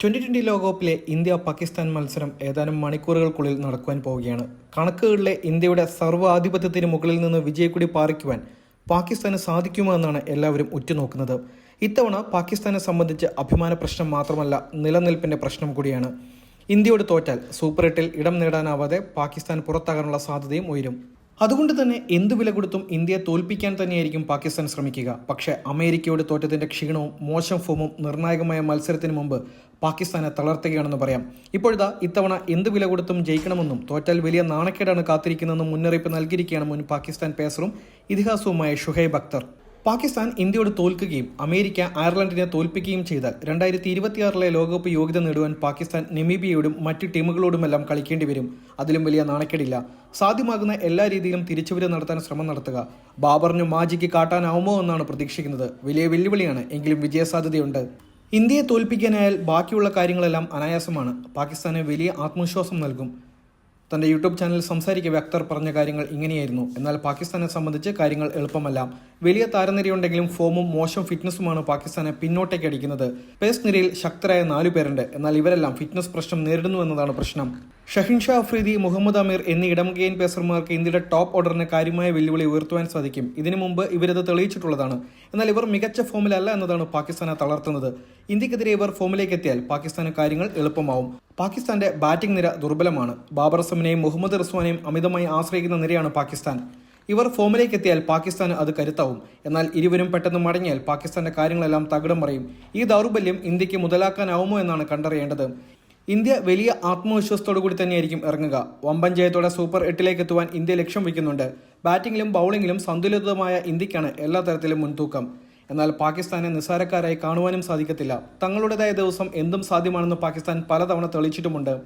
Twenty twenty ലോകകപ്പിലെ India Pakistan മത്സരം ഏതാനും മണിക്കൂറുകൾക്കുള്ളിൽ നടക്കുവാൻ പോവുകയാണ്. കണക്കുകളിലെ ഇന്ത്യയുടെ സർവാധിപത്യത്തിന് മുകളിൽ നിന്ന് വിജയക്കുടി പാറിക്കുവാൻ പാകിസ്ഥാന് സാധിക്കുമോ എന്നാണ് എല്ലാവരും ഉറ്റുനോക്കുന്നത്. ഇത്തവണ പാകിസ്ഥാനെ സംബന്ധിച്ച് അഭിമാന പ്രശ്നം മാത്രമല്ല നിലനിൽപ്പിന്റെ പ്രശ്നം കൂടിയാണ്. ഇന്ത്യയോട് തോറ്റാൽ സൂപ്പർ എട്ടിൽ ഇടം നേടാനാവാതെ പാകിസ്ഥാൻ പുറത്താകാനുള്ള സാധ്യതയും ഉയരും. അതുകൊണ്ട് തന്നെ എന്ത് വില കൊടുത്തും ഇന്ത്യയെ തോൽപ്പിക്കാൻ തന്നെയായിരിക്കും പാകിസ്ഥാൻ ശ്രമിക്കുക. പക്ഷേ അമേരിക്കയോട് തോറ്റതിന്റെ ക്ഷീണവും മോശം ഫോമും നിർണായകമായ മത്സരത്തിന് മുമ്പ് പാകിസ്ഥാനെ തളർത്തുകയാണെന്ന് പറയാം. ഇപ്പോഴിതാ ഇത്തവണ എന്ത് വില കൊടുത്തും ജയിക്കണമെന്നും തോറ്റാൽ വലിയ നാണക്കേടാണ് കാത്തിരിക്കുന്നതെന്നും മുന്നറിയിപ്പ് നൽകിയിരിക്കുകയാണ് മുൻ പാകിസ്ഥാൻ പേസറും ഇതിഹാസവുമായ ഷുഹൈബ് അക്തർ പാകിസ്ഥാൻ ഇന്ത്യയോട് തോൽക്കുകയും അമേരിക്ക അയർലൻഡിനെ തോൽപ്പിക്കുകയും ചെയ്താൽ രണ്ടായിരത്തി ഇരുപത്തിയാറിലെ ലോകകപ്പ് യോഗ്യത നേടുവാൻ പാകിസ്ഥാൻ നെമീബിയയോടും മറ്റ് ടീമുകളോടുമെല്ലാം കളിക്കേണ്ടി വരും. അതിലും വലിയ നാണക്കേടില്ല. സാധ്യമാകുന്ന എല്ലാ രീതിയിലും തിരിച്ചുവരവ് നടത്താൻ ശ്രമം നടത്തുക. ബാബറിന് മാജിക്ക് കാട്ടാനാവുമോ എന്നാണ് പ്രതീക്ഷിക്കുന്നത്. വലിയ വെല്ലുവിളിയാണ്. എങ്കിലും വിജയസാധ്യതയുണ്ട്. ഇന്ത്യയെ തോൽപ്പിക്കാനായാൽ ബാക്കിയുള്ള കാര്യങ്ങളെല്ലാം അനായാസമാണ്. പാകിസ്ഥാന് വലിയ ആത്മവിശ്വാസം നൽകും. തന്റെ യൂട്യൂബ് ചാനലിൽ സംസാരിക്കവെ അക്തർ പറഞ്ഞ കാര്യങ്ങൾ ഇങ്ങനെയായിരുന്നു. എന്നാൽ പാകിസ്ഥാനെ സംബന്ധിച്ച് കാര്യങ്ങൾ എളുപ്പമല്ല. വലിയ താരനിരയുണ്ടെങ്കിലും ഫോമും മോശം ഫിറ്റ്നസ്സുമാണ് പാകിസ്ഥാനെ പിന്നോട്ടേക്ക് അടിക്കുന്നത്. പേസ് നിരയിൽ ശക്തരായ നാലു പേരുണ്ട്. എന്നാൽ ഇവരെല്ലാം ഫിറ്റ്നസ് പ്രശ്നം നേരിടുന്നു എന്നതാണ് പ്രശ്നം. ഷഹിൻ ഷാ അഫ്രീദി മുഹമ്മദ് അമീർ എന്നീ ഇടംകെയിൻ പേസർമാർക്ക് ഇന്ത്യയുടെ ടോപ്പ് ഓർഡറിന് കാര്യമായ വെല്ലുവിളി ഉയർത്തുവാൻ സാധിക്കും. ഇതിനു മുമ്പ് ഇവരത് തെളിയിച്ചിട്ടുള്ളതാണ്. എന്നാൽ ഇവർ മികച്ച ഫോമിലല്ല എന്നതാണ് പാകിസ്ഥാനെ തളർത്തുന്നത്. ഇന്ത്യക്കെതിരെ ഇവർ ഫോമിലേക്ക് എത്തിയാൽ പാകിസ്ഥാന് കാര്യങ്ങൾ എളുപ്പമാവും. പാകിസ്ഥാന്റെ ബാറ്റിംഗ് നിര ദുർബലമാണ്. ബാബർ അസമിനെയും മുഹമ്മദ് റിസ്വാനെയും അമിതമായി ആശ്രയിക്കുന്ന നിരയാണ് പാകിസ്ഥാൻ. ഇവർ ഫോമിലേക്ക് എത്തിയാൽ പാകിസ്ഥാന് അത് കരുത്താവും. എന്നാൽ ഇരുവരും പെട്ടെന്ന് മടങ്ങിയാൽ പാകിസ്ഥാന്റെ കാര്യങ്ങളെല്ലാം തകിടം മറിയും. ഈ ദൗർബല്യം ഇന്ത്യയ്ക്ക് മുതലാക്കാനാവുമോ എന്നാണ് കണ്ടറിയേണ്ടത്. ഇന്ത്യ വലിയ ആത്മവിശ്വാസത്തോടു കൂടി തന്നെയായിരിക്കും ഇറങ്ങുക. വമ്പൻ ജയത്തോടെ സൂപ്പർ എട്ടിലേക്ക് എത്തുവാൻ ഇന്ത്യ ലക്ഷ്യം വയ്ക്കുന്നുണ്ട്. ബാറ്റിംഗിലും ബൗളിംഗിലും സന്തുലിതമായ ഇന്ത്യക്കാണ് എല്ലാ തരത്തിലും മുൻതൂക്കം. എന്നാൽ പാകിസ്ഥാനെ നിസ്സാരക്കാരായി കാണുവാനും സാധിക്കത്തില്ല. തങ്ങളുടേതായ ദിവസം എന്തും സാധ്യമാണെന്ന് പാകിസ്ഥാൻ പലതവണ തെളിയിച്ചിട്ടുമുണ്ട്.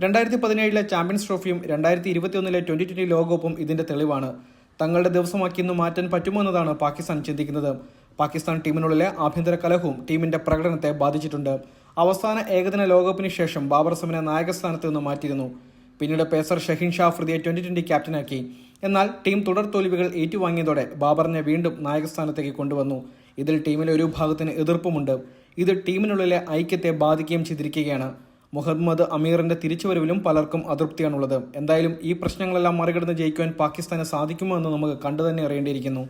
രണ്ടായിരത്തി പതിനേഴിലെ ചാമ്പ്യൻസ് ട്രോഫിയും രണ്ടായിരത്തി ഇരുപത്തിയൊന്നിലെ ട്വന്റി ട്വന്റി ലോകകപ്പും ഇതിന്റെ തെളിവാണ്. തങ്ങളുടെ ദിവസമാക്കി ഇന്ന് മാറ്റാൻ പറ്റുമെന്നതാണ് പാകിസ്ഥാൻ ചിന്തിക്കുന്നത്. പാകിസ്ഥാൻ ടീമിനുള്ളിലെ ആഭ്യന്തര കലഹവും ടീമിന്റെ പ്രകടനത്തെ ബാധിച്ചിട്ടുണ്ട്. അവസാന ഏകദിന ലോകകപ്പിന് ശേഷം ബാബർ സമിനെ നായകസ്ഥാനത്ത് നിന്ന് മാറ്റിയിരുന്നു. പിന്നീട് പേസർ ഷഹീൻ ഷാഫ്രിദിയെ ട്വന്റി ട്വന്റി ക്യാപ്റ്റനാക്കി. എന്നാൽ ടീം തുടർ തോൽവികൾ ഏറ്റുവാങ്ങിയതോടെ ബാബറിനെ വീണ്ടും നായകസ്ഥാനത്തേക്ക് കൊണ്ടുവന്നു. ഇതിൽ ടീമിലെ ഒരു ഭാഗത്തിന് എതിർപ്പുമുണ്ട്. ഇത് ടീമിനുള്ളിലെ ഐക്യത്തെ ബാധിക്കുകയും ചെയ്തിരിക്കുകയാണ്. മുഹമ്മദ് അമീറിന്റെ തിരിച്ചുവരവിലും പലർക്കും അതൃപ്തിയാണുള്ളത്. എന്തായാലും ഈ പ്രശ്നങ്ങളെല്ലാം മറികടന്ന് ജയിക്കുവാൻ പാകിസ്ഥാന് സാധിക്കുമോ എന്ന് നമുക്ക് കണ്ടുതന്നെ അറിയേണ്ടിയിരിക്കുന്നു.